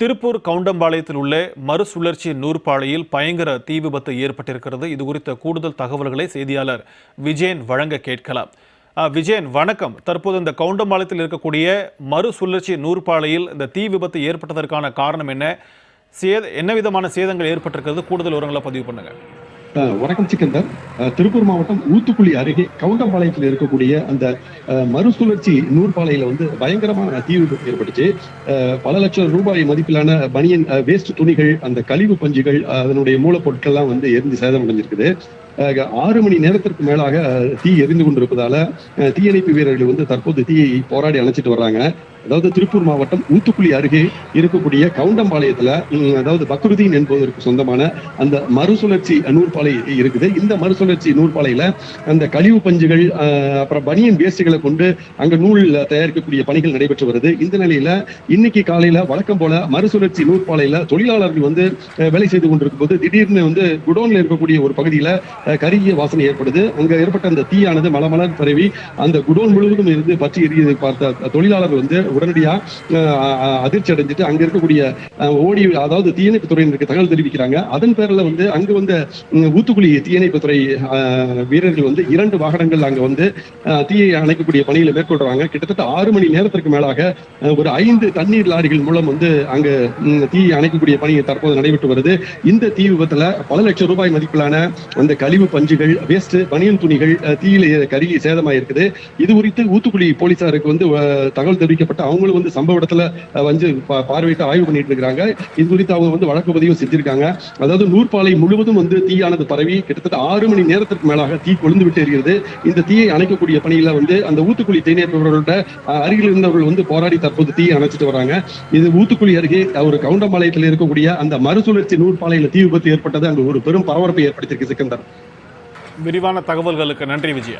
திருப்பூர் கவுண்டம்பாளையத்தில் உள்ள மறுசுழற்சி நூற்பாலையில் பயங்கர தீ விபத்து ஏற்பட்டிருக்கிறது. இது குறித்த கூடுதல் தகவல்களை செய்தியாளர் விஜயன் வழங்க கேட்கலாம். விஜயன் வணக்கம். தற்போது இந்த கவுண்டம்பாளையத்தில் இருக்கக்கூடிய மறுசுழற்சி நூற்பாலையில் இந்த தீ விபத்து ஏற்பட்டதற்கான காரணம் என்ன? சேத என்ன விதமான சேதங்கள் ஏற்பட்டிருக்கிறது? கூடுதல் விவரங்களை பதிவு பண்ணுங்கள் வணக்கம் சிக்கந்தர் திருப்பூர் மாவட்டம் ஊத்துக்குழி அருகே கவுண்டம்பாளையத்தில் இருக்கக்கூடிய அந்த அஹ், மறுசுழற்சி நூற்பாலையில வந்து பயங்கரமான தீ விபத்து ஏற்பட்டுச்சு பல லட்சம் ரூபாய் மதிப்பிலான பனியன் வேஸ்ட் துணிகள் அந்த கழிவு பஞ்சுகள் அதனுடைய மூலப்பொருட்கள்லாம் வந்து எரிந்து சேதம் அடைஞ்சிருக்குது ஆறு மணி நேரத்திற்கு மேலாக தீ எரிந்து கொண்டிருப்பதால தீயணைப்பு வீரர்கள் வந்து தற்போது தீயை போராடி அணைச்சிட்டு வர்றாங்க. அதாவது திருப்பூர் மாவட்டம் ஊத்துக்குழி அருகே இருக்கக்கூடிய கவுண்டம்பாளையத்துல அதாவது பக்ருதீன் என்பதற்கு சொந்தமான அந்த மறுசுழற்சி நூற்பாலை இருக்குது. இந்த மறுசுழற்சி நூற்பாலையில அந்த கழிவு பஞ்சுகள் அப்புறம் பனியன் வேஸ்டுகளை கொண்டு அங்க நூல் தயாரிக்கக்கூடிய பணிகள் நடைபெற்று வருது. இந்த நிலையில இன்னைக்கு காலையில வழக்கம் போல மறுசுழற்சி நூற்பாலையில தொழிலாளர்கள் வந்து வேலை செய்து கொண்டிருக்கும் போது திடீர்னு வந்து குடோன்ல இருக்கக்கூடிய ஒரு பகுதியில கருகிய வாசனை ஏற்படுது. அங்க ஏற்பட்ட அந்த தீயானது மலமலர் பரவி அந்த குடோன் முழுவதும் இருந்து பற்றி எரியதை. பார்த்த தொழிலாளர்கள் வந்து உடனடியா அதிர்ச்சி அடைஞ்சிட்டு அங்க இருக்கக்கூடிய ஓடி அதாவது தீயணைப்பு துறையினருக்கு தகவல் தெரிவிக்கிறாங்க. அதன் பேர்ல வந்து அங்கு வந்த ஊத்துக்குழி தீயணைப்பு துறை வீரர்கள் வந்து இரண்டு வாகனங்கள் அங்க வந்து தீயை அணைக்கக்கூடிய பணிகளை மேற்கொள்றாங்க. கிட்டத்தட்ட ஆறு மணி நேரத்திற்கு மேலாக ஒரு ஐந்து தண்ணீர் லாரிகள் மூலம் வந்து அங்கு தீயை அணைக்கக்கூடிய பணி தற்போது நடைபெற்று வருது. இந்த தீ விபத்துல பல லட்சம் ரூபாய் மதிப்பிலான அந்த களி கழிவு பஞ்சுகள் வேஸ்ட் பனியன் துணிகள் தீயில கருகி சேதமாயிருக்குது. இது குறித்து ஊத்துக்குடி போலீசாருக்கு வந்து தகவல் தெரிவிக்கப்பட்டு அவங்களும் வந்து சம்பவ இடத்துல வந்து பார்வையிட்டு ஆய்வு பண்ணிட்டு இருக்காங்க இது குறித்து அவங்க வந்து வழக்கு பதிவு செஞ்சிருக்காங்க. அதாவது நூற்பாலை முழுவதும் வந்து தீயானது பரவி கிட்டத்தட்ட ஆறு மணி நேரத்திற்கு மேலாக தீ கொழுந்து விட்டு எரிகிறது. இந்த தீயை அணைக்கக்கூடிய பணியில வந்து அந்த ஊத்துக்குழி தீயணைப்பவர்களோட அருகில் இருந்தவர்கள் வந்து போராடி தற்போது தீயை அணைச்சிட்டு வராங்க. இது ஊத்துக்குழி அருகே ஒரு கவுண்டம்பாளையத்தில் இருக்கக்கூடிய அந்த மறுசுழற்சி நூற்பாலையில தீ விபத்து ஏற்பட்டது. அங்கு ஒரு பெரும் பரபரப்பை ஏற்படுத்தியிருக்கு சிக்கந்தர். விரிவான தகவல்களுக்கு நன்றி விஜயா.